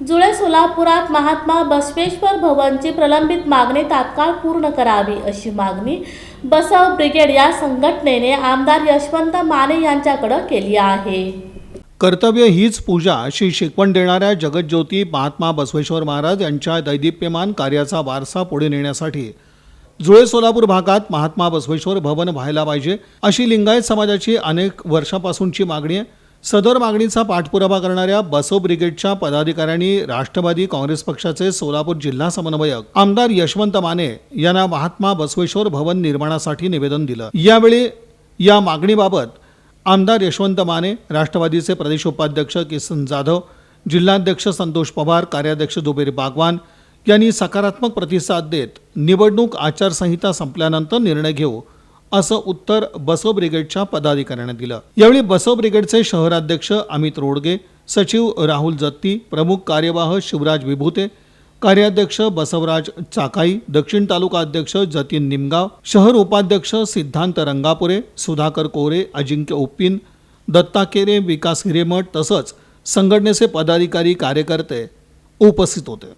जुळे सोलापुरात महात्मा बसवेश्वर भवनची प्रलंबित मागणी तात्काळ पूर्ण करावी अशी मागणी बसव ब्रिगेड या संघटनेने आमदार यशवंत माने यांच्याकडे केली आहे. कर्तव्य हीच पूजा अशी शिकवण देणाऱ्या जगज्योती महात्मा बसवेश्वर महाराज यांच्या दैदिप्यमान कार्याचा वारसा पुढे नेण्यासाठी जुळे सोलापूर भागात महात्मा बसवेश्वर भवन व्हायला पाहिजे अशी लिंगायत समाजाची अनेक वर्षापासूनची मागणी आहे. सदर मागणीचा पाठपुरावा करणाऱ्या बसव ब्रिगेडच्या पदाधिकाऱ्यांनी राष्ट्रवादी काँग्रेस पक्षाचे सोलापूर जिल्हा समन्वयक आमदार यशवंत माने यांना महात्मा बसवेश्वर भवन निर्माणासाठी निवेदन दिलं. यावेळी या मागणीबाबत आमदार यशवंत माने राष्ट्रवादीचे प्रदेश उपाध्यक्ष किसन जाधव जिल्हाध्यक्ष संतोष पवार कार्याध्यक्ष जुबेर बागवान यांनी सकारात्मक प्रतिसाद देत निवडणूक आचारसंहिता संपल्यानंतर निर्णय घेऊ असं उत्तर बसव ब्रिगेडच्या पदाधिकाऱ्यांनी दिलं. यावेळी बसव ब्रिगेडचे शहराध्यक्ष अमित रोडगे सचिव राहुल जत्ती प्रमुख कार्यवाह शिवराज विभूते कार्याध्यक्ष बसवराज चाकाई दक्षिण तालुका अध्यक्ष जतीन निमगाव शहर उपाध्यक्ष सिद्धांत रंगापुरे सुधाकर कोरे अजिंक्य उप्पिन दत्ता केरे विकास हिरेमठ तसंच संघटनेचे पदाधिकारी कार्यकर्ते उपस्थित होते.